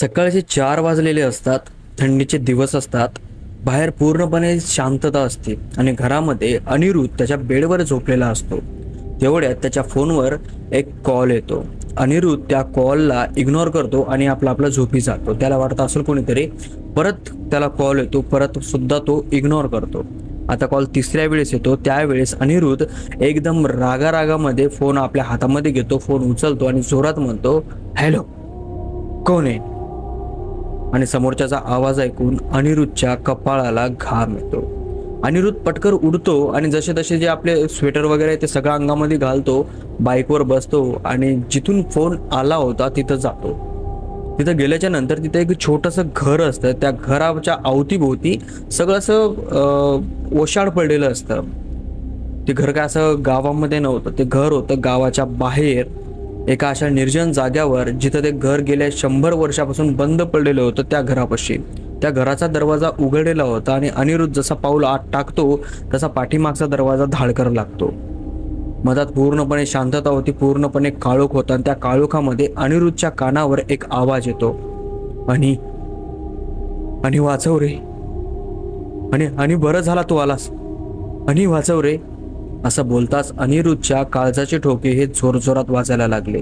सकाळचे चार वाजलेले असतात थंडीचे दिवस असतात बाहेर पूर्णपणे शांतता असते आणि घरामध्ये अनिरुद्ध त्याच्या बेडवर झोपलेला असतो. तेवढ्यात त्याच्या फोनवर एक कॉल येतो. अनिरुद्ध त्या कॉलला इग्नोर करतो आणि आपला आपला झोपी जातो. त्याला वाटतं असेल कोणीतरी परत त्याला कॉल येतो परत सुद्धा तो इग्नोर करतो. आता कॉल तिसऱ्या वेळेस येतो त्यावेळेस अनिरुद्ध एकदम रागारागामध्ये फोन आपल्या हातामध्ये घेतो फोन उचलतो आणि जोरात म्हणतो हॅलो कोण आहे? आणि समोरच्याचा आवाज ऐकून अनिरुद्धच्या कपाळाला घाम येतो. अनिरुद्ध पटकर उडतो आणि जसे तसे जे आपले स्वेटर वगैरे आहे ते सगळ्या अंगामध्ये घालतो बाईकवर बसतो आणि जिथून फोन आला होता तिथं जातो. तिथं गेल्याच्यानंतर तिथं एक छोटंसं घर असतं. त्या घराच्या अवतीभोवती सगळं असं ओशाड पडलेलं असतं. ते घर काय असं गावामध्ये नव्हतं. ते घर होतं गावाच्या बाहेर. एका अशा निर्जन जाग्यावर जिथं ते घर गेल्या शंभर वर्षापासून बंद पडलेलं होतं त्या घरापाशी. त्या घराचा दरवाजा उघडलेला होता आणि अनिरुद्ध जसा पाऊल आत टाकतो तसा पाठीमागचा दरवाजा धाडकर लागतो. मधात पूर्णपणे शांतता होती पूर्णपणे काळोख होता आणि त्या काळोखामध्ये अनिरुद्धच्या कानावर एक आवाज येतो. आणि आणि वाचव रे. आणि आणि बरं झाला तू आलास. आणि वाचव रे. असं बोलताच अनिरुद्धच्या काळजाचे ठोके हे जोरजोरात वाजायला लागले.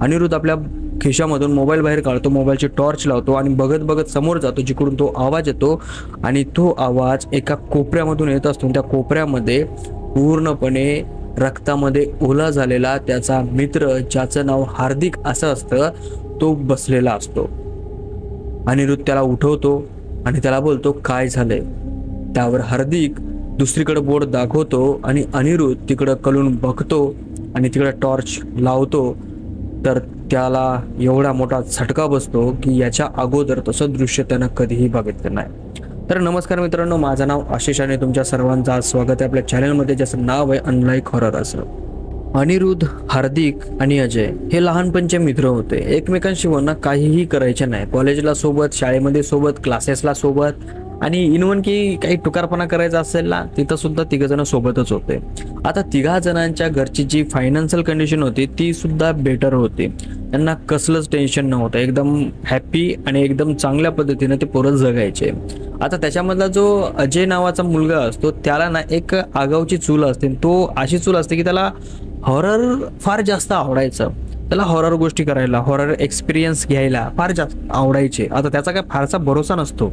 अनिरुद्ध आपल्या खिशामधून मोबाईल बाहेर काढतो मोबाईलची टॉर्च लावतो आणि बघत बघत समोर जातो जिकडून तो आवाज येतो आणि तो आवाज एका कोपऱ्यामधून येत असतो. त्या कोपऱ्यामध्ये पूर्णपणे रक्तामध्ये ओला झालेला त्याचा मित्र ज्याचं नाव हार्दिक असं असतं तो बसलेला असतो. अनिरुद्ध त्याला उठवतो आणि त्याला बोलतो काय झालंय? त्यावर हार्दिक दुसरीकडे बोर्ड दाखवतो आणि अनिरुद्ध तिकडं कलून बघतो आणि तिकडं टॉर्च लावतो तर त्याला एवढा मोठा झटका बसतो की याच्या अगोदर तसं दृश्य त्यानं कधीही बघितलं नाही. तर नमस्कार मित्रांनो माझं नाव आशिष आणि तुमच्या सर्वांचं आज स्वागत आहे आपल्या चॅनलमध्ये ज्याचं नाव आहे अनलाईक हॉरर असं. अनिरुद्ध हार्दिक आणि अजय हे लहानपणचे मित्र होते. एकमेकांशी ना काहीही करायचे नाही. कॉलेजला सोबत शाळेमध्ये सोबत क्लासेसला सोबत आणि इनवन की काही टुकारपणा करायचा असेल ना तिथं सुद्धा तिघ जण सोबतच होते. आता तिघा जणांच्या घरची जी फायनान्शियल कंडिशन होती ती सुद्धा बेटर होती. त्यांना कसलंच टेन्शन नव्हतं. एकदम हॅपी आणि एकदम चांगल्या पद्धतीने ते पोरं जगायचे. आता त्याच्यामधला जो अजय नावाचा मुलगा असतो त्याला ना एक आगावची चूल असते. तो अशी चूल असते की त्याला हॉरर फार जास्त आवडायचं. त्याला हॉरर गोष्टी करायला हॉरर एक्सपिरियन्स घ्यायला फार जास्त आवडायचे. आता त्याचा काय फारसा भरोसा नसतो.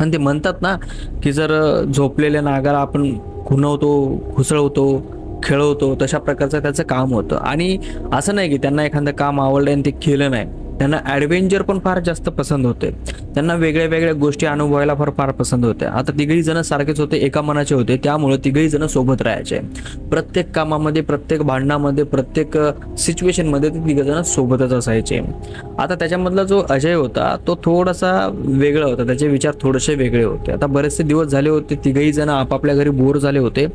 आणि ते म्हणतात ना की जर झोपलेल्या नागाला आपण खुणवतो घुसळवतो खेळवतो तशा प्रकारचं त्याचं काम होतं. आणि असं नाही की त्यांना एखादं काम आवडलं आणि ते केलं नाही. त्यांना ॲडव्हेंचर पण फार जास्त पसंत होते. त्यांना वेगळ्या वेगळ्या गोष्टी अनुभवायला फार फार पसंत होत्या आता तिघही जण सारखेच होते एका मनाचे होते. त्यामुळे तिघही जण सोबत राहायचे. प्रत्येक कामामध्ये प्रत्येक भांडणामध्ये प्रत्येक सिच्युएशनमध्ये ते तिघ जण सोबतच असायचे. आता त्याच्यामधला जो अजय होता तो थोडासा वेगळा होता. त्याचे विचार थोडेसे वेगळे होते. आता बरेचसे दिवस झाले होते तिघही जण आपापल्या घरी बोर झाले होते.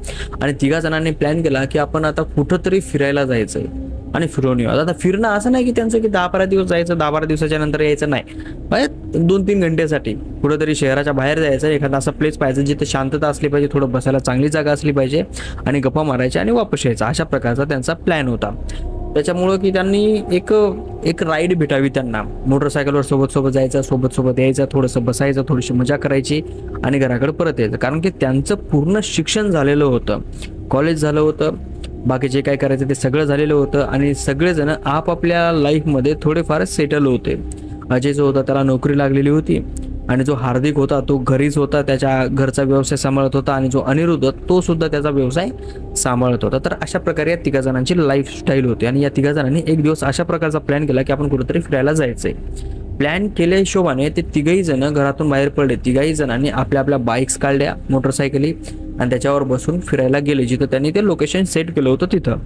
आणि तिघा जणांनी प्लॅन केला की आपण आता कुठंतरी फिरायला जायचंय. आणि फिरून येऊ. आता फिरणं असं नाही की त्यांचं की दहा बारा दिवस जायचं दहा बारा दिवसाच्या नंतर यायचं नाही. म्हणजे दोन तीन घंटेसाठी कुठंतरी शहराच्या बाहेर जायचं एखादा असा प्लेस पाहिजे जिथे शांतता असली पाहिजे थोडं बसायला चांगली जागा असली पाहिजे आणि गप्पा मारायच्या आणि वापस यायचा. अशा प्रकारचा त्यांचा प्लॅन होता. त्याच्यामुळं की त्यांनी एक एक राईड भेटावी त्यांना. मोटरसायकलवर सोबत सोबत जायचं सोबत सोबत यायचं थोडंसं बसायचं थोडीशी मजा करायची आणि घराकडे परत यायचं. कारण की त्यांचं पूर्ण शिक्षण झालेलं होतं. कॉलेज झालं होतं. बाकी जे काय करायचं ते सगळं झालेलं होतं आणि सगळेजण आपापल्या लाईफमध्ये थोडेफार सेटल होते. अजय जो होता त्याला नोकरी लागलेली होती आणि जो हार्दिक होता तो घरीच होता त्याच्या घरचा व्यवसाय सांभाळत होता आणि जो अनिरुद्ध तो सुद्धा त्याचा व्यवसाय सांभाळत होता. तर अशा प्रकारे या तिघा जणांची लाईफस्टाईल होती आणि या तिघा जणांनी एक दिवस अशा प्रकारचा प्लॅन केला की आपण कुठेतरी फिरायला जायचंय. प्लॅन केल्या हिशोबाने ते तिघही जण घरातून बाहेर पडले. तिघाही जणांनी आपल्या आपल्या बाईक्स काढल्या मोटरसायकली आणि त्याच्यावर बसून फिरायला गेले जिथं त्यांनी ते लोकेशन सेट केलं होतं तिथं.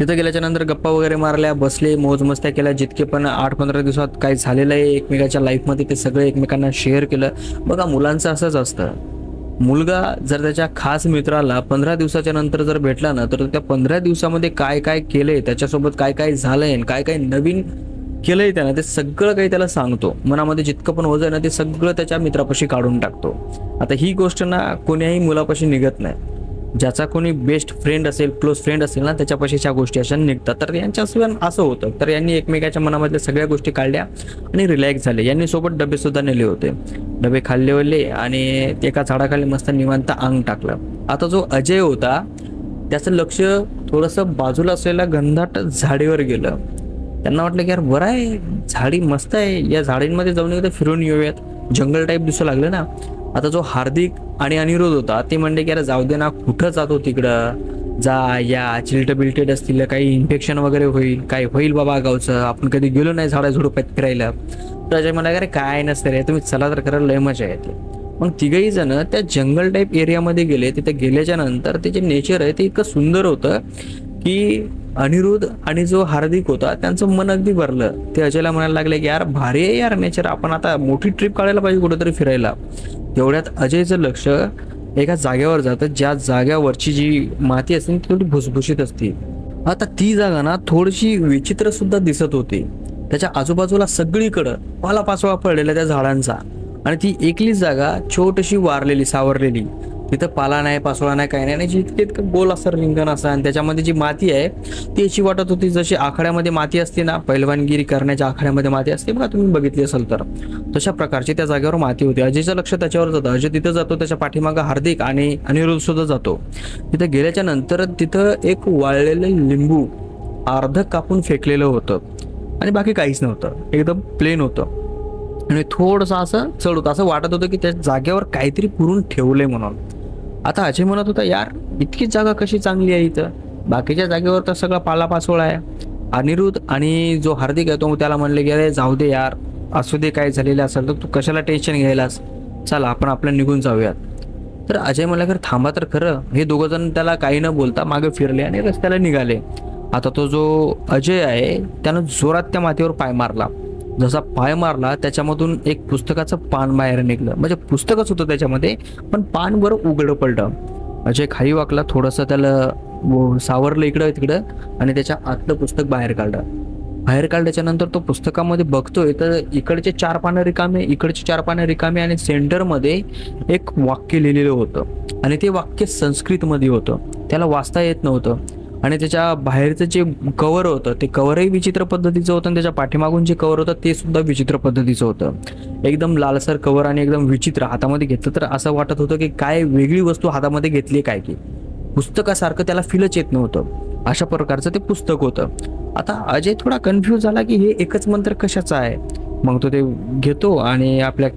तिथं गेल्याच्यानंतर गप्पा वगैरे मारल्या बसले मोजमस्त्या केल्या जितके पण आठ पंधरा दिवसात काय झालेलं आहे एकमेकाच्या लाईफमध्ये ते सगळं एकमेकांना शेअर केलं. बघा मुलांचं असंच असतं. मुलगा जर त्याच्या खास मित्राला पंधरा दिवसाच्या नंतर जर भेटला ना तर त्या पंधरा दिवसामध्ये काय काय केलंय त्याच्यासोबत काय काय झालंय आणि काय काय नवीन केलंय त्यानं ते सगळं काही त्याला सांगतो. मनामध्ये जितकं पण वजन आहे ना ते सगळं त्याच्या मित्रापाशी काढून टाकतो. आता ही गोष्ट ना कोण्याही मुलापाशी निघत नाही. ज्याचा कोणी बेस्ट फ्रेंड असेल क्लोज फ्रेंड असेल ना त्याच्यापाशी ह्या गोष्टी अशा निघतात. तर यांच्या असं होतं. तर यांनी एकमेकाच्या मनामधल्या सगळ्या गोष्टी काढल्या आणि रिलॅक्स झाले. यांनी सोबत डबे सुद्धा नेले होते. डबे खाल्ले वल्ले आणि एका झाडाखाली मस्त निवांत अंग टाकलं. आता जो अजय होता त्याचं लक्ष थोडंसं बाजूला असलेल्या गंधाट झाडीवर गेलं. त्यांना वाटलं की यार बरं आहे झाडी मस्त आहे. या झाडींमध्ये जाऊन एकदा फिरून येऊयात. जंगल टाईप दिसू लागलं ना. आता जो हार्दिक आणि अनिरुद्ध होता ते म्हणले की अरे जाऊ दे ना कुठं जातो तिकडं? जा या चिलट बिलटेड असतील काही इन्फेक्शन वगैरे होईल काय होईल बाबा गावचं? आपण कधी गेलो नाही झाडा झुडपात फिरायला. तर अजय मला अरे काय नसतं रे तुम्ही चला तर खरं लय मजा येते. मग तिघही जण त्या जंगल टाईप एरियामध्ये गेले. तिथे गेल्याच्यानंतर ते जे नेचर आहे ते इतकं सुंदर होतं. की अनिरुद्ध आणि जो हार्दिक होता त्यांचं मन अगदी भरलं. ते अजयला म्हणायला लागले की यार भारी आहे यार नेचर आपण आता मोठी ट्रिप काढायला पाहिजे कुठेतरी फिरायला. तेवढ्यात अजयचं लक्ष एका जागेवर जातं. ज्या जाग्यावरची जी माती असते ती थोडी भुसभुशीत असते. आता ती जागा ना थोडीशी विचित्र सुद्धा दिसत होती. त्याच्या आजूबाजूला सगळीकडं पालापाचोळा पडलेला त्या झाडांचा. आणि ती एकलीच जागा छोटीशी वारलेली सावरलेली. तिथं पाला नाही पासोळा नाही काही नाही. आणि जितके इतकं गोल असं रिंगण असं आणि त्याच्यामध्ये जी माती आहे ती अशी वाटत होती जशी आखाड्यामध्ये माती असते ना पैलवानगिरी करण्याच्या आखाड्यामध्ये माती असते. बघा तुम्ही बघितली असेल तर. तशा प्रकारची त्या जागेवर माती होती. अजयचं लक्ष त्याच्यावर जातं अजय तिथं जातो त्याच्या पाठीमागं हार्दिक आणि अनिरुद्ध सुद्धा जातो. तिथं गेल्याच्यानंतर तिथं एक वाळलेलं लिंबू अर्ध कापून फेकलेलं होतं. आणि बाकी काहीच नव्हतं. एकदम प्लेन होतं. आणि थोडंसं असं चढ होतं. असं वाटत होतं की त्या जागेवर काहीतरी पुरून ठेवलंय म्हणून. आता अजय म्हणत होता यार इतकीच जागा कशी चांगली आहे इथं? बाकीच्या जागेवर तर सगळा पालापाचोळा आहे. अनिरुद्ध आणि जो हार्दिक आहे तो त्याला म्हणले की अरे जाऊ दे यार असू दे काय झालेलं असेल तर तू कशाला टेन्शन घ्यायलास? चला आपण आपलं निघून जाऊयात. तर अजय म्हणला खरं थांबा तर खरं. हे दोघं जण त्याला काही न बोलता मागे फिरले आणि रस्त्याला निघाले. आता तो जो अजय आहे त्यानं जोरात त्या मातीवर पाय मारला. जसा पाय मारला त्याच्यामधून एक पुस्तकाचं पान बाहेर निघलं. म्हणजे पुस्तकच होतं त्याच्यामध्ये पण पान बरं उघडं पडलं. म्हणजे खाई वाकला थोडंसं त्याला सावरलं इकडं तिकडं आणि त्याच्या आतलं पुस्तक बाहेर काढलं. बाहेर काढल्याच्या नंतर तो पुस्तकामध्ये बघतोय तर इकडचे चार पानं रिकामे इकडचे चार पानं रिकामे आणि सेंटरमध्ये एक वाक्य लिहिलेलं होतं. आणि ते वाक्य संस्कृतमध्ये होतं. त्याला वाचता येत नव्हतं. आणि त्याच्या बाहेरचं जे कवर होतं ते कवरही विचित्र पद्धतीचं होतं आणि त्याच्या पाठीमागून जे कवर होतं ते सुद्धा विचित्र पद्धतीचं होतं. एकदम लालसर कवर आणि एकदम विचित्र हातामध्ये घेतलं तर असं वाटत होतं की काय वेगळी वस्तू हातामध्ये घेतली काय की पुस्तकासारखं त्याला फीलच येत नव्हतं. अशा प्रकारचं ते पुस्तक होतं. आता अजय थोडा कन्फ्यूज झाला की हे एकच मंत्र कशाचा आहे? मग तो ते घेतो आणि आपल्या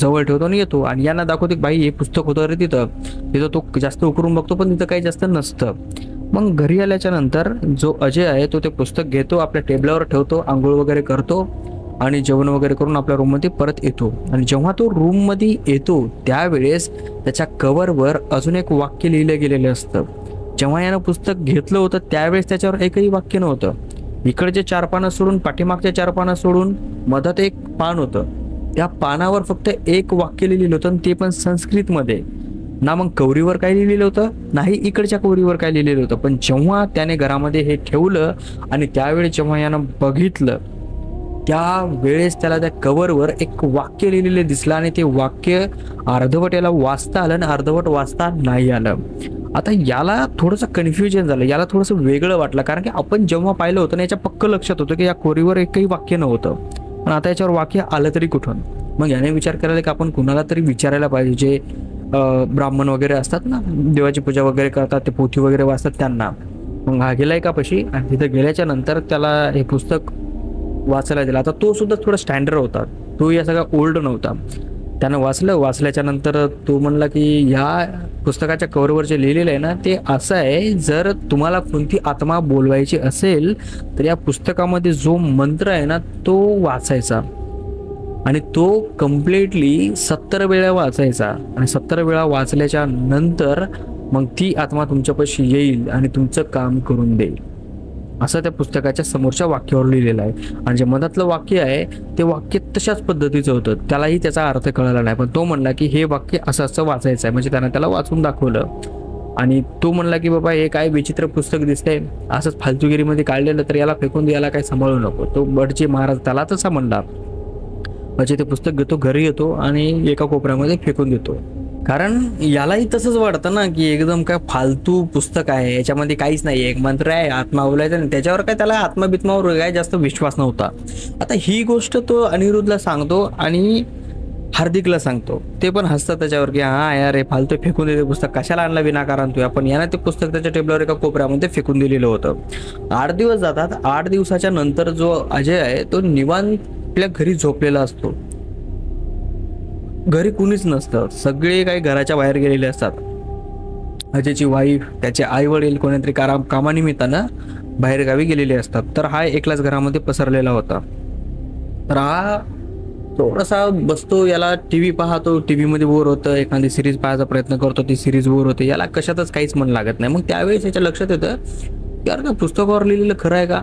जवळ ठेवतो आणि येतो. आणि यांना दाखवतो की बाई हे पुस्तक होतं रे तिथं. तिथं तो जास्त उकरून बघतो पण तिथं काही जास्त नसतं. मग घरी आल्याच्यानंतर जो अजय आहे तो ते पुस्तक घेतो आपल्या टेबलावर ठेवतो आंघोळ वगैरे करतो आणि जेवण वगैरे करून आपल्या रूममध्ये परत येतो. आणि जेव्हा तो रूममध्ये येतो त्यावेळेस त्याच्या कवरवर अजून एक वाक्य लिहिलं गेलेलं असतं. जेव्हा यानं पुस्तक घेतलं होतं त्यावेळेस त्याच्यावर एकही वाक्य नव्हतं. इकडचे चार पानं सोडून पाठीमागचे चार पानं सोडून मधात एक पान होतं. त्या पानावर फक्त एक वाक्य लिहिलेलं होतं आणि ते पण संस्कृतमध्ये. ना मग कवरीवर काय लिहिलेलं होतं? नाही इकडच्या कवरीवर काय लिहिलेलं होतं? पण जेव्हा त्याने घरामध्ये हे ठेवलं आणि त्यावेळी जेव्हा यानं बघितलं त्या वेळेस त्याला त्या कवरवर एक वाक्य लिहिलेलं दिसलं आणि ते वाक्य अर्धवट याला वाचता आलं आणि अर्धवट वाचता नाही आलं. आता याला थोडंसं कन्फ्युजन झालं याला थोडंसं वेगळं वाटलं. कारण की आपण जेव्हा पाहिलं होतं ना याच्या पक्क लक्षात होतं की या कोरीवर एकही वाक्य नव्हतं. पण आता याच्यावर वाक्य आलं तरी कुठून? मग याने विचार करायला की आपण कुणाला तरी विचारायला पाहिजे जे ब्राह्मण वगैरे असतात ना देवाची पूजा वगैरे करतात ते पोथी वगैरे वाचतात त्यांना. मग हा गेलाय का पशी? आणि तिथं गेल्याच्यानंतर त्याला हे पुस्तक वाचायला दिलं. आता तो सुद्धा थोडा स्टँडर्ड होता. तो या सगळा ओल्ड नव्हता. त्यानं वाचलं वाचल्याच्या नंतर तो म्हणला की ह्या पुस्तकाच्या कव्हरवर जे लिहिलेलं आहे ना ते असं आहे जर तुम्हाला कोणती आत्मा बोलवायची असेल तर या पुस्तकामध्ये जो मंत्र आहे ना तो वाचायचा. आणि तो कम्प्लिटली सत्तर वेळा वाचायचा. आणि सत्तर वेळा वाचल्याच्या नंतर मग ती आत्मा तुमच्यापाशी येईल आणि तुमचं काम करून देईल. असं त्या पुस्तकाच्या समोरच्या वाक्यावर लिहिलेलं आहे. आणि जे मधातलं वाक्य आहे ते वाक्य तशाच पद्धतीचं होतं. त्यालाही त्याचा अर्थ कळाला नाही. पण तो म्हणला की हे वाक्य असं असं वाचायचं आहे. म्हणजे त्यानं त्याला वाचून दाखवलं. आणि तो म्हणला की बाबा हे काय विचित्र पुस्तक दिसतंय. असंच फालतुगिरीमध्ये काढलेलं तर याला फेकून द्यायला काय सांभाळू नको. तो बडचे महाराज त्याला तसा म्हणला. म्हणजे ते पुस्तक घेतो घरी येतो आणि एका कोपऱ्यामध्ये फेकून देतो. कारण यालाही तसंच वाटतं ना की एकदम काय फालतू पुस्तक आहे याच्यामध्ये काहीच नाही. एक मंत्र आहे आत्मा बोलायचा आणि त्याच्यावर काय त्याला आत्मबित्मावर काय जास्त विश्वास नव्हता. आता ही गोष्ट तो अनिरुद्धला सांगतो आणि हार्दिकला सांगतो. ते पण हसतात त्याच्यावर की हा यार हे फालतू फेकून दिले पुस्तक. कशाला आणलं विनाकारण तू? आपण यानं ते पुस्तक त्याच्या टेबलावर एका कोपऱ्यामध्ये फेकून दिलेलं होतं. आठ दिवस जातात. आठ दिवसाच्या नंतर जो अजय आहे तो निवांत आपल्या घरी झोपलेला असतो. घरी कुणीच नसतं. सगळे काही घराच्या बाहेर गेलेले असतात. अजयची वाईफ त्याचे आई वडील कोणीतरी कारा कामानिमित्तानं बाहेरगावी गेलेले असतात. तर हा एकलाच घरामध्ये पसरलेला होता. तर हा थोडासा बसतो याला टी व्ही पाहतो टी व्हीमध्ये बोर होतं. एखादी सिरीज पाहायचा प्रयत्न करतो ती सिरीज बोर होते. याला कशातच काहीच मन लागत नाही. मग त्यावेळेस याच्या लक्षात येतं की अरे का पुस्तकावर लिहिलेलं खरं आहे का?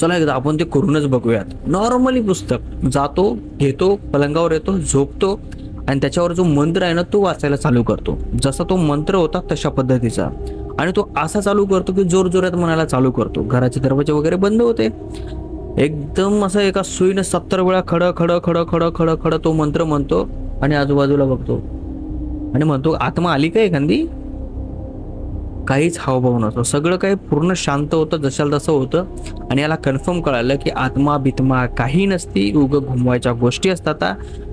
चला एकदा आपण ते करूनच बघूयात. नॉर्मली पुस्तक जातो घेतो पलंगावर येतो झोपतो आणि त्याच्यावर जो मंत्र आहे ना तो वाचायला चालू करतो. जसा तो मंत्र होता तशा पद्धतीचा. आणि तो असा चालू करतो की जोर जोरात म्हणायला चालू करतो. घराचे दरवाजे वगैरे बंद होते. एकदम असं एका सुईनं सत्तर वेळा खड खड खड खड खड खड तो मंत्र म्हणतो आणि आजूबाजूला बघतो. आणि म्हणतो आत्मा आली का एखादी? काहीच हावभाव नसतो सगळं काही पूर्ण शांत होतं जशाला तसं होतं. आणि याला कन्फर्म कळालं की आत्मा बित्मा काही नसती उग घुमवायच्या गोष्टी असतात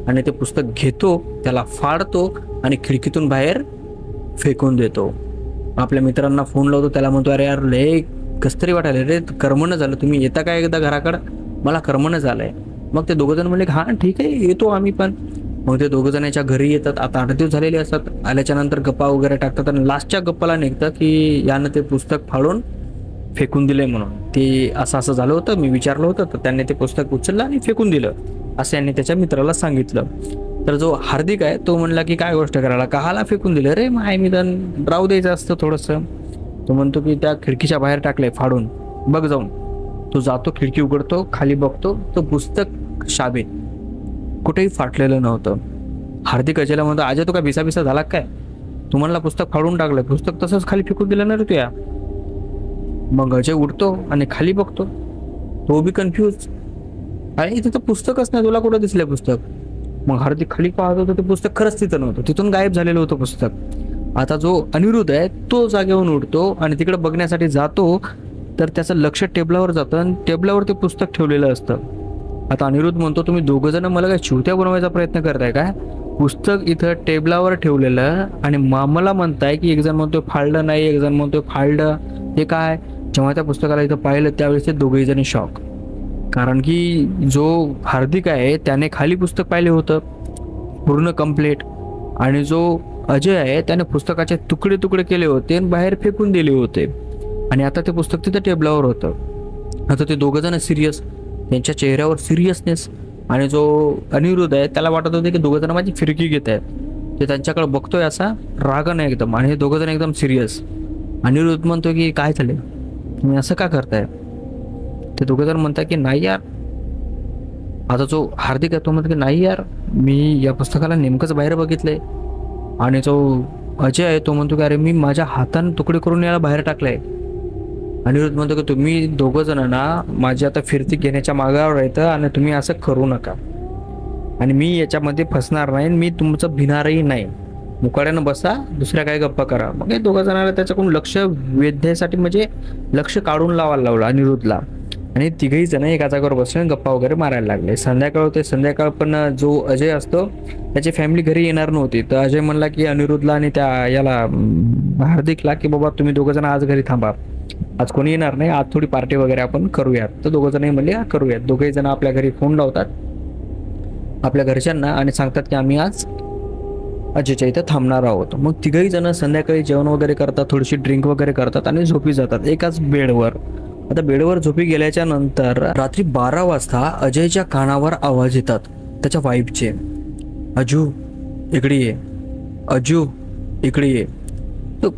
आणि ते पुस्तक घेतो त्याला फाडतो आणि खिडकीतून बाहेर फेकून देतो. आपल्या मित्रांना फोन लावतो त्याला म्हणतो अरे यार लय कसतरी वाटायला रे कर्मणं झालं. तुम्ही येता काय एकदा घराकडं? मला करमणं झालंय. मग ते दोघं जण म्हणले हा ठीक आहे येतो आम्ही पण. मग ते दोघं जण याच्या घरी येतात. आता आठ दिवस झालेले असतात. आल्याच्यानंतर गप्पा वगैरे टाकतात आणि लास्टच्या गप्पाला निघतं की यानं ते पुस्तक फाडून फेकून दिले म्हणून. ते असं असं झालं होतं मी विचारलं होतं तर त्यांनी ते पुस्तक उचललं आणि फेकून दिलं असं यांनी त्याच्या मित्राला सांगितलं. तर जो हार्दिक आहे तो म्हणला की काय गोष्ट करायला? काहाला फेकून दिलं? रे माय मी तर राहू द्यायचं असतं थोडंसं. तो म्हणतो की त्या खिडकीच्या बाहेर टाकलंय फाडून. बघ जाऊन. तो जातो खिडकी उघडतो खाली बघतो तो पुस्तक शाबेत. कुठेही फाटलेलं नव्हतं. हार्दिक अजयला म्हणतो अजय तो काय भिसा भिसा झाला काय? तू म्हणला पुस्तक फाडून टाकलं पुस्तक तसंच खाली फेकून दिलं ना रे तुया. मग अजय उठतो आणि खाली बघतो. तो बी कन्फ्यूज अरे इथे तर पुस्तकच नाही. तुला कुठं दिसलं पुस्तक? मग हार्दिक खाली पाहत होतं ते पुस्तक खरंच तिथं नव्हतं. तिथून गायब झालेलं होतं पुस्तक. आता जो अनिरुद्ध आहे तो जागेवरून उठतो आणि तिकडे बघण्यासाठी जातो. तर त्याचं लक्ष टेबलावर जातं आणि टेबलावर ते पुस्तक ठेवलेलं असतं. आता अनिरुद्ध म्हणतो तुम्ही दोघ जण मला काय चिवत्या बनवायचा प्रयत्न करताय काय? पुस्तक इथं टेबलावर ठेवलेलं आणि मामाला म्हणताय की एक जण म्हणतोय फाळलं नाही एक जण म्हणतोय फाळलं हे काय? जेव्हा त्या पुस्तकाला इथं पाहिलं त्यावेळेस ते दोघेही जण शॉक कारण की जो हार्दिक आहे त्याने खाली पुस्तक पाहिले होतं पूर्ण कंप्लीट आणि जो अजय आहे त्याने पुस्तकाचे तुकडे तुकडे केले होते आणि बाहेर फेकून दिले होते. आणि आता ते पुस्तक तिथं टेबलावर होतं. आता ते दोघं जण सिरियस त्यांच्या चेहऱ्यावर सिरियसनेस आणि जो अनिरुद्ध आहे त्याला वाटत होते की दोघं जण माझी फिरकी घेत आहेत. ते त्यांच्याकडे बघतोय असा रागानं एकदम आणि हे दोघं जण एकदम सिरियस अनिरुद्ध म्हणतो की काय झाले तुम्ही असं का करताय? ते दोघं जण म्हणतात की नाही यार. आता जो हार्दिक आहे तो म्हणतो की नाही यार मी या पुस्तकाला नेमकंच बाहेर बघितलंय. आणि जो अजय आहे तो म्हणतो की अरे मी माझ्या हातानं तुकडे करून याला बाहेर टाकलंय. अनिरुद्ध म्हणतो की तुम्ही दोघं जण ना माझी आता फिरती घेण्याच्या मागावर येतं आणि तुम्ही असं करू नका. आणि मी याच्यामध्ये फसणार नाही आणि मी तुमचं भिणारही नाही. मुकाड्यानं बसा दुसऱ्या काही गप्पा करा. मग हे दोघं जणांना त्याच्याकडून लक्ष वेधण्यासाठी म्हणजे लक्ष काढून लावायला लावलं अनिरुद्धला. आणि तिघही जण एका जागेवर बसून गप्पा वगैरे मारायला लागले. संध्याकाळ होते संध्याकाळ पण जो अजय असतो त्याची फॅमिली घरी येणार नव्हती. तर अजय म्हणला की अनिरुद्धला आणि त्या याला हार्दिकला की बाबा तुम्ही दोघं जण आज घरी थांबा. आज कोणी येणार नाही आज थोडी पार्टी वगैरे आपण करूयात. तर दोघं जण म्हणले करूयात. दोघेही जण आपल्या घरी फोन लावतात आपल्या घरच्यांना आणि सांगतात की आम्ही आज अजयच्या इथं थांबणार आहोत. मग तिघही जण संध्याकाळी जेवण वगैरे करतात थोडीशी ड्रिंक वगैरे करतात आणि झोपी जातात. एकाच बेडवर. आता बेडवर झोपी गेल्याच्यानंतर रात्री बारा वाजता अजयच्या कानावर आवाज येतात त्याच्या वाईफचे अजू इकडे ये. अजू इकडे ये. तो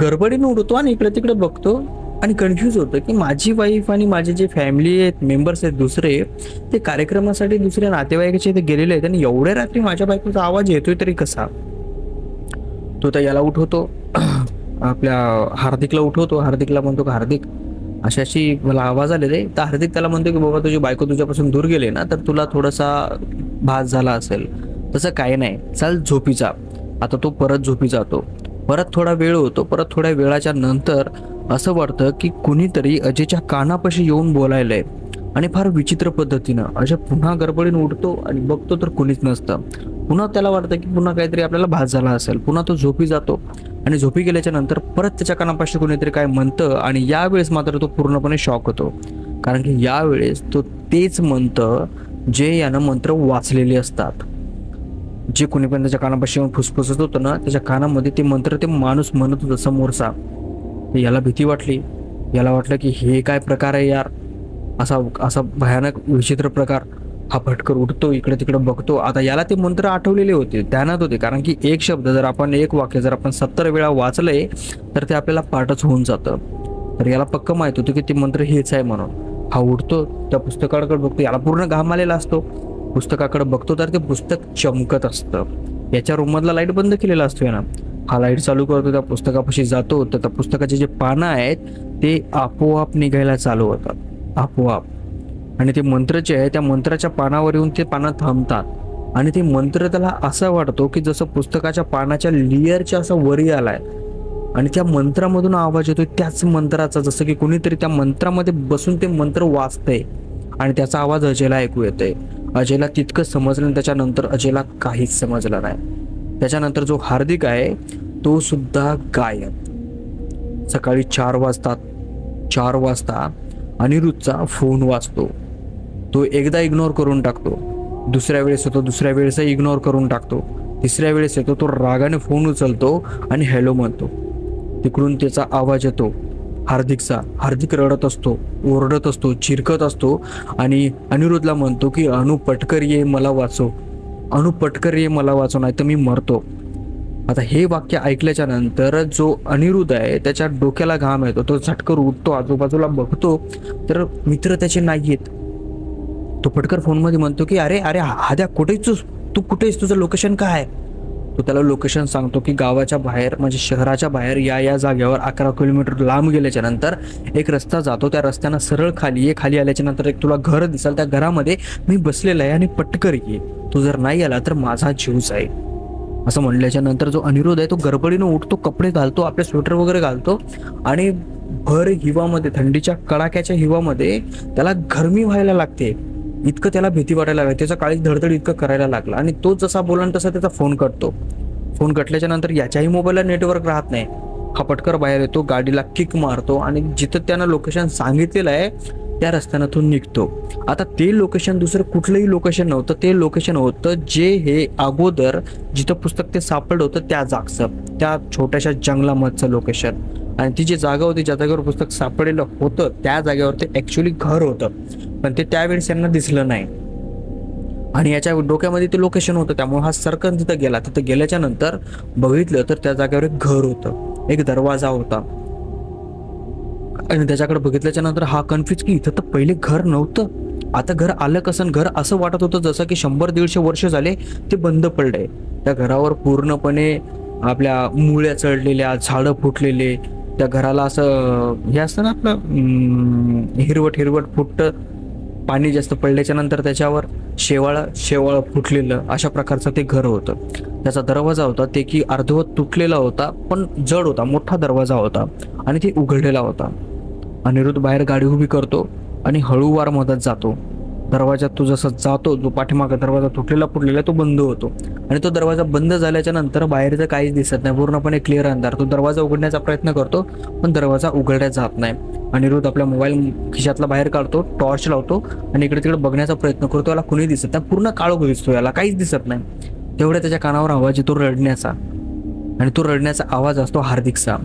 गडबडीनं उडतो आणि इकडे तिकडे बघतो. आणि कन्फ्यूज होतं की माझी वाईफ आणि माझे जे फॅमिली आहेत मेंबर्स आहेत दुसरे ते कार्यक्रमासाठी दुसऱ्या नातेवाईकाचे इथे गेलेले आहेत आणि एवढ्या रात्री माझ्या बायकोचा आवाज येतोय तरी कसा? तो तर याला उठवतो आपल्या हार्दिकला उठवतो हार्दिकला म्हणतो की हार्दिक अशी अशी मला आवाज आले रे तर हार्दिक त्याला म्हणतो की बाबा तुझी बायको तुझ्यापासून दूर गेले ना तर तुला थोडासा भास झाला असेल. तसं काही नाही. चाल झोपीचा आता तो परत झोपी जातो. परत थोडा वेळ होतो. परत थोड्या वेळाच्या नंतर असं वाटतं की कुणीतरी अजयच्या कानापाशी येऊन बोलायलंय. आणि फार विचित्र पद्धतीनं. अशा पुन्हा गडबडीन उठतो आणि बघतो तर कुणीच नसतं. पुन्हा त्याला वाटतं की पुन्हा काहीतरी आपल्याला भास झाला असेल. पुन्हा तो झोपी जातो. आणि झोपी गेल्याच्यानंतर परत त्याच्या कानापाशी कोणीतरी काय म्हणतं आणि यावेळेस मात्र तो पूर्णपणे शॉक होतो. कारण की यावेळेस तो तेच म्हणतं जे यानं मंत्र वाचलेले असतात. जे कोणी पण त्याच्या कानापाशी येऊन फुसफुसत होतं ना त्याच्या कानामध्ये ते मंत्र ते माणूस म्हणत होतं समोरचा. याला भीती वाटली. याला वाटलं की हे काय प्रकार आहे यार? असा असा भयानक विचित्र प्रकार. हा भटकर उठतो इकडे तिकडे बघतो. आता याला ते मंत्र आठवलेले होते ध्यानात होते. कारण की एक शब्द जर आपण एक वाक्य जर आपण सत्तर वेळा वाचलंय तर ते आपल्याला पाठच होऊन जातं. तर याला पक्क माहीत होतं की ते मंत्र हेच आहे म्हणून. हा उठतो त्या पुस्तकाकडे बघतो. याला पूर्ण घाम आलेला असतो. पुस्तकाकडे बघतो तर ते पुस्तक चमकत असतं. याच्या रूममधला लाइट बंद केलेला असतो ना. हा लाइट चालू करतो त्या पुस्तकापाशी जातो. तर त्या पुस्तकाचे जे पानं आहेत ते आपोआप निघायला चालू होतात. आपोआप. आणि ते मंत्र जे आहे त्या मंत्राच्या पानावर येऊन ते पानं थांबतात. आणि ते मंत्र त्याला असा वाटतो की जसं पुस्तकाच्या पानाच्या लिअरच्या असा वरी आलाय. आणि त्या मंत्रामधून आवाज येतोय त्याच मंत्राचा. जसं की कोणीतरी त्या मंत्रामध्ये बसून ते मंत्र वाचतंय. आणि त्याचा आवाज अजयला ऐकू येतोय. अजयला तितकं समजलं आणि त्याच्यानंतर अजयला काहीच समजलं नाही. त्याच्यानंतर जो हार्दिक आहे तो सुद्धा गायब. सकाळी चार वाजतात चार वाजता अनिरुद्धचा फोन वाचतो. तो एकदा इग्नोर करून टाकतो. दुसऱ्या वेळेस येतो दुसऱ्या वेळेसही इग्नोर करून टाकतो. तिसऱ्या वेळेस येतो तो रागाने फोन उचलतो आणि हॅलो म्हणतो. तिकडून त्याचा आवाज येतो. हार्दिकचा. हार्दिक रडत असतो ओरडत असतो चिरकत असतो आणि अनिरुद्धला म्हणतो की अनु पटकर ये मला वाचव. अनु पटकर ये मला वाचव नाही तर मी मरतो. आता हे वाक्य ऐकल्याच्या नंतर जो अनिरुद्ध आहे त्याच्या डोक्याला घाम येतो. तो झटकर उठतो आजूबाजूला बघतो. तर मित्र त्याचे नाही आहेत तो पटकर फोनमध्ये म्हणतो की अरे अरे हाद्या कुठेच तू कुठेच तुझं लोकेशन काय आहे? तो त्याला लोकेशन सांगतो की गावाच्या बाहेर म्हणजे शहराच्या बाहेर या या जागेवर अकरा किलोमीटर लांब गेल्याच्यानंतर एक रस्ता जातो. त्या रस्त्यानं सरळ खाली ये. खाली आल्याच्यानंतर एक तुला घर दिसेल. त्या घरामध्ये मी बसलेला आहे आणि पटकर ये. तू जर नाही आला तर माझा जीव जाईल असं म्हणल्याच्या नंतर जो अनिरोध आहे तो गडबडीनं उठतो कपडे घालतो आपले स्वेटर वगैरे घालतो आणि भर हिवामध्ये थंडीच्या कडाक्याच्या हिवामध्ये त्याला गरमी व्हायला लागते. इतकं त्याला भीती वाटायला लागली. त्याचा काळीच धडधड इतकं करायला लागला. आणि तो जसा बोला तसा त्याचा फोन कटतो. फोन कटल्याच्या नंतर याच्याही मोबाईलला नेटवर्क राहत नाही. हा पटकर बाहेर येतो गाडीला किक मारतो आणि जिथं त्यानं लोकेशन सांगितलेलं आहे त्या रस्त्यानं तो निघतो. आता ते लोकेशन दुसरं कुठलंही लोकेशन नव्हतं. ते लोकेशन होतं जे हे अगोदर जिथं पुस्तक ते सापडलं होतं त्या जागचं. त्या छोट्याशा जंगलामधचं लोकेशन आणि ती जी जागा होती ज्या जागेवर पुस्तक सापडलेलं होतं त्या जागेवर ते ॲक्च्युली घर होतं. पण ते त्यावेळेस त्यांना दिसलं नाही. आणि याच्या डोक्यामध्ये ते लोकेशन होतं. त्यामुळे हा सरकन तिथं गेला. तिथं गेल्याच्यानंतर बघितलं तर त्या जागेवर एक घर होतं. एक दरवाजा होता. आणि त्याच्याकडे बघितल्याच्या नंतर हा कन्फ्युज की इथं तर पहिले घर नव्हतं. आता घर आलं कसं घर असं वाटत होतं जसं की शंभर दीडशे वर्ष झाले ते बंद पडलंय. त्या घरावर पूर्णपणे आपल्या मुळ्या चढलेल्या झाडं फुटलेले. त्या घराला असं हे असतं ना आपलं हिरवट हिरवट फुटतं. पाणी जास्त पडल्याच्या नंतर त्याच्यावर शेवाळं शेवाळं फुटलेलं अशा प्रकारचं ते घर होतं. त्याचा दरवाजा होता ते की अर्धवत तुटलेला होता पण जड होता मोठा दरवाजा होता आणि ते उघडलेला होता. अनिरुद्ध बाहेर गाडी उभी करतो आणि हळूवार मदत जातो. दरवाजा तो जसा जातो जो पाठीमागा दरवाजा तुटलेला फुटलेला तो बंद होतो. आणि तो दरवाजा बंद झाल्याच्यानंतर बाहेरचं काहीच दिसत नाही. पूर्णपणे क्लिअर अंधार. तो दरवाजा उघडण्याचा प्रयत्न करतो पण दरवाजा उघडल्या जात नाही. अनिरुद्ध आपल्या मोबाईल खिशातला बाहेर काढतो टॉर्च लावतो आणि इकडे तिकडे बघण्याचा प्रयत्न करतो. याला कुणी दिसत नाही. पूर्ण काळोख दिसतो याला. काहीच दिसत नाही. तेवढ्या त्याच्या कानावर आवाज येतो रडण्याचा. आणि तो रडण्याचा आवाज असतो हार्दिकचा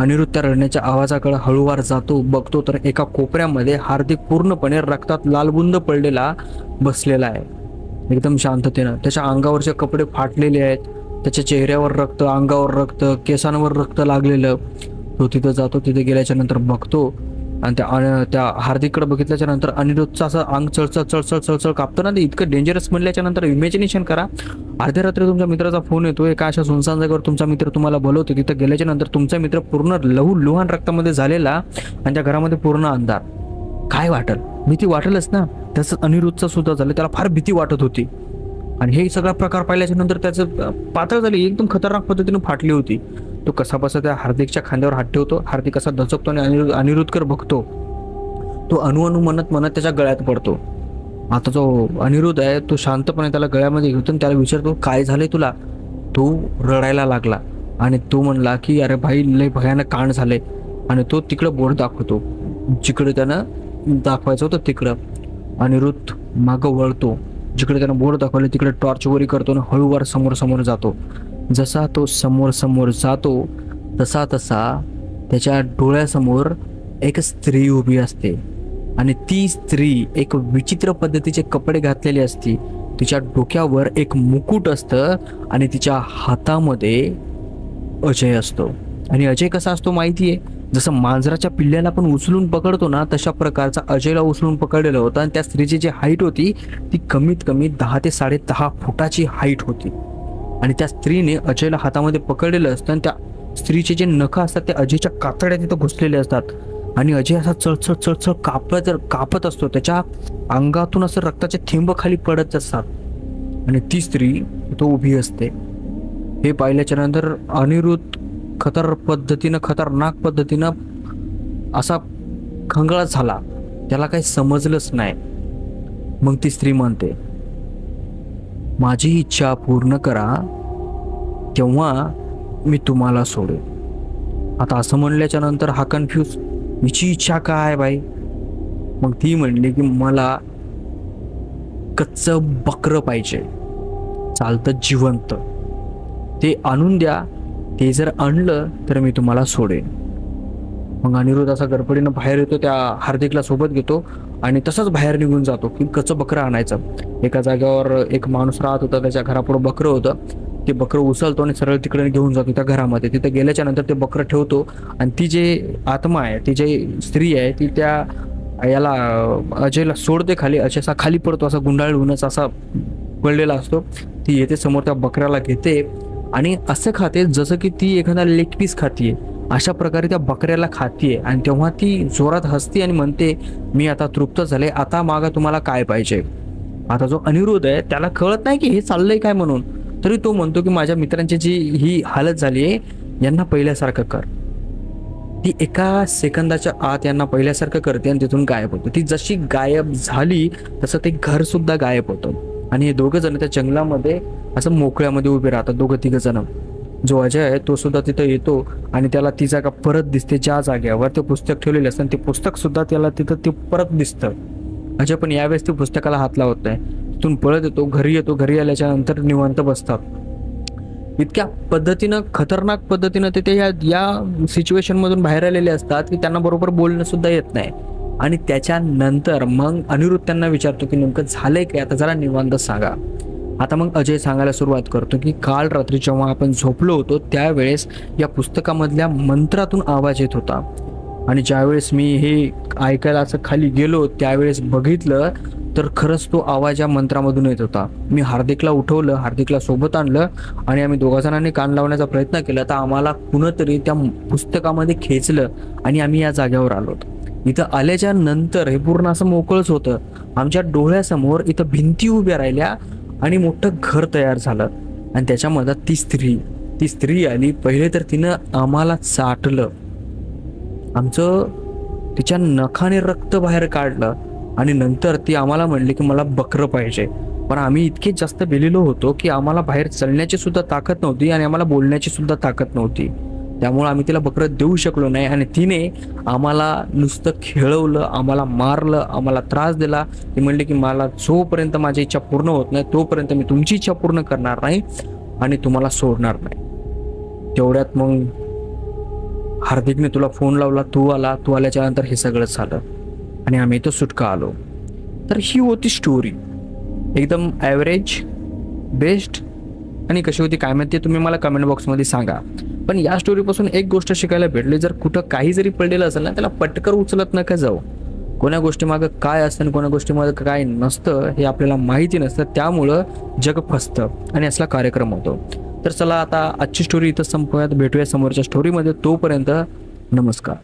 अनिरुद्ध रडण्याच्या आवाजाकडे हळूवार जातो बघतो तर एका कोपऱ्यामध्ये हार्दिक पूर्णपणे रक्तात लालबुंद पडलेला बसलेला आहे. एकदम शांततेनं. त्याच्या अंगावरचे कपडे फाटलेले आहेत. त्याच्या चेहऱ्यावर रक्त अंगावर रक्त केसांवर रक्त लागलेलं. तो तिथं जातो तिथे गेल्याच्यानंतर बघतो. आणि त्या त्या हार्दिककडे बघितल्याच्या नंतर अनिरुद्धचा असं अंग चळचळ चळचळ चळचळ कापतं ना ते इतकं डेंजरस म्हणल्याच्या नंतर इमॅजिनेशन करा. अर्ध्या रात्री तुमच्या मित्राचा फोन येतो एका अशा सुनसान जागेवर तुमचा मित्र तुम्हाला बोलवतो तिथं गेल्याच्यानंतर तुमचा मित्र पूर्ण लहू लुहान रक्तामध्ये झालेला आणि त्या घरामध्ये पूर्ण अंधार. काय वाटल? भीती वाटेलच ना? तसंच अनिरुद्धचा सुद्धा झालं. त्याला फार भीती वाटत होती. आणि हे सगळा प्रकार पाहिल्याच्या नंतर त्याचं पातळ झाली. एकदम खतरनाक पद्धतीने फाटली होती. तो कसा बसा त्या हार्दिकच्या खांद्यावर हात ठेवतो हार्दिक कसा दचकतो आणि अनिरुद्ध अनिरुद्धकर बघतो तो अनु म्हणत म्हणत त्याच्या गळ्यात पडतो. आता जो अनिरुद्ध आहे तो शांतपणे त्याला गळ्यामध्ये घेतो आणि त्याला विचारतो काय झालंय तुला? तो रडायला लागला आणि तो म्हणला की अरे भाई लय भयानक कांड झाले आणि तो तिकडं बोर्ड दाखवतो. जिकडे त्यानं दाखवायचं होतं तिकडं अनिरुद्ध मागं वळतो. जिकडे त्यानं बोर्ड दाखवले तिकडे टॉर्चवरी करतो आणि हळूवार समोर समोर जातो. जसा तो समोर समोर जातो तसा तसा त्याच्या डोळ्यासमोर एक स्त्री उभी असते. आणि ती स्त्री एक विचित्र पद्धतीचे कपडे घातलेली असती. तिच्या डोक्यावर एक मुकुट असतं आणि तिच्या हातामध्ये अजय असतो. आणि अजय कसा असतो माहिती आहे जसं मांजराच्या पिल्ल्याला पण उचलून पकडतो ना तशा प्रकारचा अजयला उचलून पकडलेलं होतं. आणि त्या स्त्रीची जी हाईट होती ती कमीत कमी दहा ते साडेदहा फुटाची हाईट होती. आणि त्या स्त्रीने अजयला हातामध्ये पकडलेलं असतं आणि त्या स्त्रीचे जे नखं असतात ते अजयच्या कातड्या तिथं घुसलेले असतात. आणि अजय असा चळचळ चळचळ कापत कापत असतो. त्याच्या अंगातून असं रक्ताचे थेंब खाली पडत असतात. आणि ती स्त्री तो उभी असते. हे पाहिल्याच्या नंतर अनिरुद्ध खतर पद्धतीनं खतरनाक पद्धतीनं असा खंगळा झाला. त्याला काही समजलंच नाही. मग ती स्त्री म्हणते माझी इच्छा पूर्ण करा तेव्हा मी तुम्हाला सोडेल आता असं म्हणल्याच्या नंतर हा कन्फ्यूज हिची इच्छा काय बाई? मग ती म्हणली की मला कच्चं बकरं पाहिजे. चालतं जिवंत. ते आणून द्या. ते जर आणलं तर मी तुम्हाला सोडेन. मग अनिरुद्ध असा गडबडीनं बाहेर येतो त्या हार्दिकला सोबत घेतो. आणि तसंच बाहेर निघून जातो की कच्चं बकरं आणायचं. एका जागेवर एक माणूस राहत होता त्याच्या घरापुढं बकरं होतं. ते बकरं उचलतो आणि सरळ तिकडे घेऊन जातो त्या घरामध्ये. तिथे गेल्याच्यानंतर ते बकरं ठेवतो आणि ती जे आत्मा आहे ती जे स्त्री आहे ती त्या याला अजयला सोडते खाली अजय असा खाली पडतो असा गुंडाळूनच असा पडलेला असतो. ती येते समोर त्या बकऱ्याला घेते आणि असं खाते जसं की ती एखादा लेग पीस खाते अशा प्रकारे त्या बकऱ्याला खातीये. आणि तेव्हा ती जोरात हसते आणि म्हणते मी आता तृप्त झाले. आता मागा तुम्हाला काय पाहिजे? आता जो अनिरुद्ध आहे त्याला कळत नाही की हे चाललंय काय म्हणून. तरी तो म्हणतो की माझ्या मित्रांची जी ही हालत झाली आहे यांना पहिल्यासारखं कर. ती एका सेकंदाच्या आत यांना पहिल्यासारखं करते आणि तिथून गायब होतं. ती जशी गायब झाली तसं ते घर सुद्धा गायब होतं. आणि हे दोघं जण त्या जंगलामध्ये असं मोकळ्यामध्ये उभे राहतात. दोघं तिघ जण. जो अजय आहे तो सुद्धा तिथं येतो आणि त्याला ती जागा परत दिसते ज्या जाग्यावर ते पुस्तक ठेवलेले असतं. ते पुस्तक सुद्धा त्याला तिथं ते परत दिसतं. अजय पण यावेळेस ते पुस्तकाला हात लावत नाही. तिथून पळत येतो घरी येतो घरी आल्याच्यानंतर निवांत बसतात. इतक्या पद्धतीनं खतरनाक पद्धतीनं ते या या सिच्युएशनमधून बाहेर आलेले असतात की त्यांना बरोबर बोलणं सुद्धा येत नाही. आणि त्याच्यानंतर मग अनिरुद्ध त्यांना विचारतो की नेमकं झालंय काय? आता जरा निवांत सांगा. आता मग अजय सांगायला सुरुवात करतो की काल रात्री जेव्हा आपण झोपलो होतो त्यावेळेस या पुस्तकामधल्या मंत्रातून आवाज येत होता. आणि ज्यावेळेस मी हे ऐकायला असं खाली गेलो त्यावेळेस बघितलं तर खरंच तो आवाज या मंत्रामधून येत होता. मी हार्दिकला उठवलं हार्दिकला सोबत आणलं आणि आम्ही दोघा जणांनी कान लावण्याचा प्रयत्न केला तर आम्हाला कुणतरी त्या पुस्तकामध्ये खेचलं आणि आम्ही या जागेवर आलो. इथं आल्याच्यानंतर हे पूर्ण असं मोकळच होतं. आमच्या डोळ्यासमोर इथं भिंती उभ्या राहिल्या आणि मोठं घर तयार झालं. आणि त्याच्यामध्ये ती स्त्री ती स्त्री आली. पहिले तर तिनं आम्हाला चाटलं. आमचं तिच्या नखाने रक्त बाहेर काढलं. आणि नंतर ती आम्हाला म्हणली की मला बकरं पाहिजे. पण आम्ही इतके जास्त बेलेलो होतो की आम्हाला बाहेर चलण्याची सुद्धा ताकद नव्हती आणि आम्हाला बोलण्याची सुद्धा ताकद नव्हती. त्यामुळं आम्ही तिला बकरं देऊ शकलो नाही. आणि तिने आम्हाला नुसतं खेळवलं आम्हाला मारलं आम्हाला त्रास दिला. ती म्हणली की मला जोपर्यंत माझी इच्छा पूर्ण होत नाही तोपर्यंत मी तुमची इच्छा पूर्ण करणार नाही आणि तुम्हाला सोडणार नाही. तेवढ्यात मग हार्दिकने तुला फोन लावला तू आला. तू आल्याच्यानंतर हे सगळं झालं आणि आम्ही तो सुटका आलो. तर ही होती स्टोरी एकदम ॲव्हरेज बेस्ट आणि कशी होती काय माहिती? तुम्ही मला कमेंट बॉक्समध्ये सांगा. पण या स्टोरीपासून एक गोष्ट शिकायला भेटली जर कुठं काही जरी पडलेलं असेल ना त्याला पटकर उचलत नका जाऊ. कोण्या गोष्टीमागं काय असतं आणि कोण्या गोष्टीमागं काय नसतं हे आपल्याला माहिती नसतं त्यामुळं जग फसतं आणि असला कार्यक्रम होतो. तर चला आता आजची स्टोरी इथं संपवूयात भेटूया समोरच्या स्टोरीमध्ये तोपर्यंत नमस्कार.